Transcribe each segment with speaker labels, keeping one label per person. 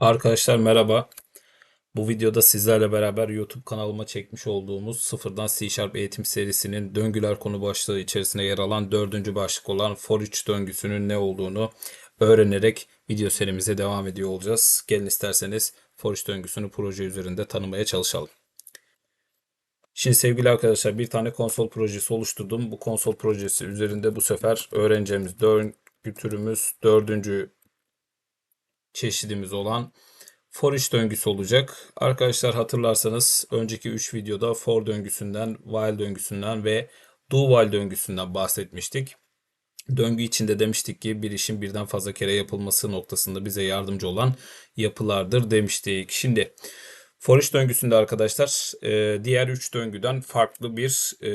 Speaker 1: Arkadaşlar merhaba. Bu videoda sizlerle beraber YouTube kanalıma çekmiş olduğumuz sıfırdan C Sharp eğitim serisinin döngüler konu başlığı içerisinde yer alan dördüncü başlık olan for each döngüsünün ne olduğunu öğrenerek video serimize devam ediyor olacağız. Gelin isterseniz for each döngüsünü proje üzerinde tanımaya çalışalım. Şimdi sevgili arkadaşlar bir tane konsol projesi oluşturdum. Bu konsol projesi üzerinde bu sefer öğreneceğimiz döngü türümüz dördüncü çeşidimiz olan for each döngüsü olacak. Arkadaşlar hatırlarsanız önceki 3 videoda for döngüsünden, while döngüsünden ve do while döngüsünden bahsetmiştik. Döngü içinde demiştik ki bir işin birden fazla kere yapılması noktasında bize yardımcı olan yapılardır demiştik. Şimdi for each döngüsünde arkadaşlar e, diğer 3 döngüden farklı bir e,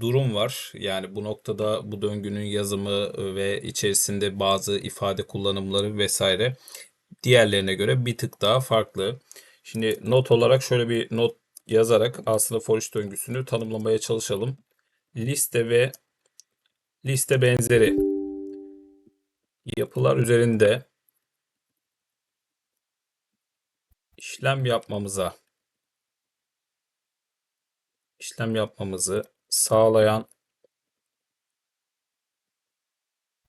Speaker 1: durum var. Yani bu noktada bu döngünün yazımı ve içerisinde bazı ifade kullanımları vesaire diğerlerine göre bir tık daha farklı. Şimdi not olarak şöyle bir not yazarak aslında for each döngüsünü tanımlamaya çalışalım. Liste ve liste benzeri yapılar üzerinde işlem yapmamıza işlem yapmamızı sağlayan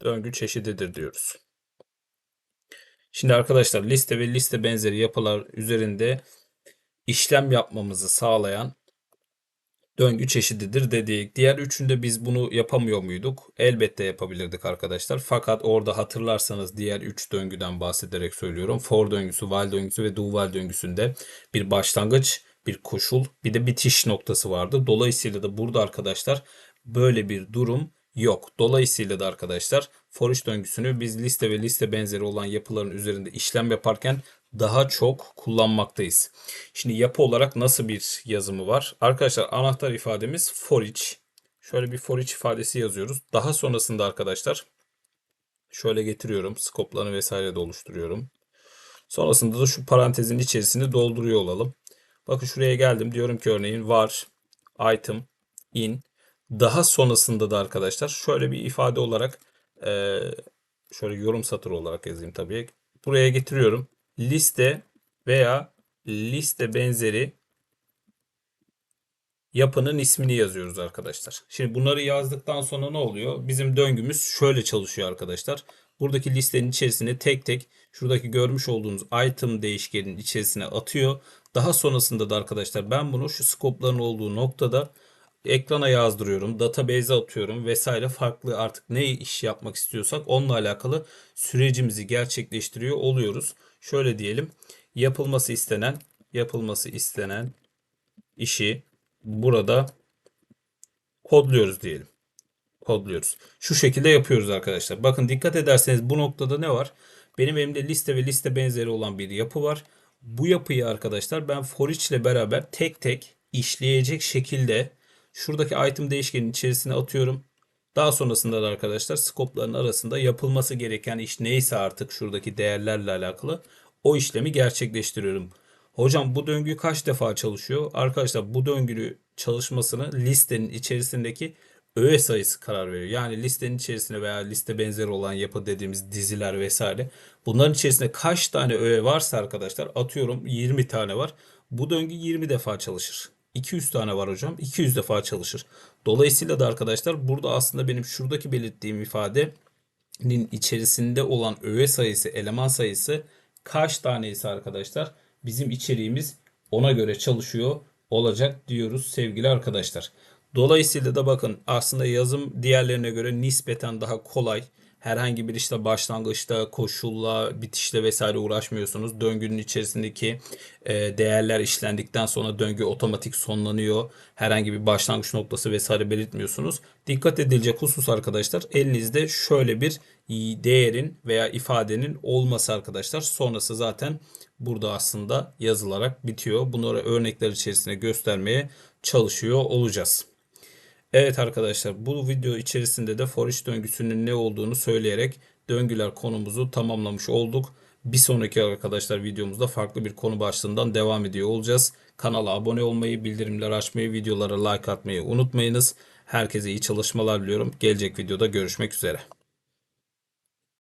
Speaker 1: döngü çeşididir diyoruz. Şimdi arkadaşlar liste ve liste benzeri yapılar üzerinde işlem yapmamızı sağlayan döngü çeşididir dedik. Diğer üçünde biz bunu yapamıyor muyduk? Elbette yapabilirdik arkadaşlar. Fakat orada hatırlarsanız diğer üç döngüden bahsederek söylüyorum. For döngüsü, while döngüsü ve do while döngüsünde bir başlangıç, bir koşul, bir de bitiş noktası vardı. Dolayısıyla da burada arkadaşlar böyle bir durum yok. Dolayısıyla da arkadaşlar for each döngüsünü biz liste ve liste benzeri olan yapıların üzerinde işlem yaparken daha çok kullanmaktayız. Şimdi yapı olarak nasıl bir yazımı var? Arkadaşlar anahtar ifademiz for each. Şöyle bir for each ifadesi yazıyoruz. Daha sonrasında arkadaşlar şöyle getiriyorum. Skoplarını vesaire de oluşturuyorum. Sonrasında da şu parantezin içerisini dolduruyor olalım. Bakın şuraya geldim. Diyorum ki örneğin var item in daha sonrasında da arkadaşlar şöyle bir ifade olarak e, şöyle yorum satırı olarak yazayım tabii. Buraya getiriyorum. Liste veya liste benzeri yapının ismini yazıyoruz arkadaşlar. Şimdi bunları yazdıktan sonra ne oluyor? Bizim döngümüz şöyle çalışıyor arkadaşlar. Buradaki listenin içerisine tek tek şuradaki görmüş olduğunuz item değişkenin içerisine atıyor. Daha sonrasında da arkadaşlar ben bunu şu skopların olduğu noktada ekrana yazdırıyorum, database'e atıyorum vesaire farklı artık ne iş yapmak istiyorsak onunla alakalı sürecimizi gerçekleştiriyor oluyoruz. Şöyle diyelim yapılması istenen yapılması istenen işi burada kodluyoruz diyelim. Kodluyoruz. Şu şekilde yapıyoruz arkadaşlar. Bakın dikkat ederseniz bu noktada ne var? Benim elimde liste ve liste benzeri olan bir yapı var. Bu yapıyı arkadaşlar ben for ile beraber tek tek işleyecek şekilde Şuradaki item değişkenin içerisine atıyorum. Daha sonrasında da arkadaşlar skopların arasında yapılması gereken iş neyse artık şuradaki değerlerle alakalı o işlemi gerçekleştiriyorum. Hocam bu döngü kaç defa çalışıyor? Arkadaşlar bu döngünün çalışmasını listenin içerisindeki öğe sayısı karar veriyor. Yani listenin içerisinde veya liste benzeri olan yapı dediğimiz diziler vesaire. Bunların içerisinde kaç tane öğe varsa arkadaşlar atıyorum 20 tane var. Bu döngü 20 defa çalışır. 200 tane var hocam. 200 defa çalışır. Dolayısıyla da arkadaşlar burada aslında benim şuradaki belirttiğim ifadenin içerisinde olan öğe sayısı, eleman sayısı kaç tane ise arkadaşlar bizim içeriğimiz ona göre çalışıyor olacak diyoruz sevgili arkadaşlar. Dolayısıyla da bakın aslında yazım diğerlerine göre nispeten daha kolay herhangi bir işte başlangıçta koşulla, bitişle vesaire uğraşmıyorsunuz. Döngünün içerisindeki e, değerler işlendikten sonra döngü otomatik sonlanıyor. Herhangi bir başlangıç noktası vesaire belirtmiyorsunuz. Dikkat edilecek husus arkadaşlar elinizde şöyle bir değerin veya ifadenin olması arkadaşlar. Sonrası zaten burada aslında yazılarak bitiyor. Bunları örnekler içerisinde göstermeye çalışıyor olacağız. Evet arkadaşlar bu video içerisinde de for each döngüsünün ne olduğunu söyleyerek döngüler konumuzu tamamlamış olduk. Bir sonraki arkadaşlar videomuzda farklı bir konu başlığından devam ediyor olacağız. Kanala abone olmayı, bildirimler açmayı, videolara like atmayı unutmayınız. Herkese iyi çalışmalar diliyorum. Gelecek videoda görüşmek üzere.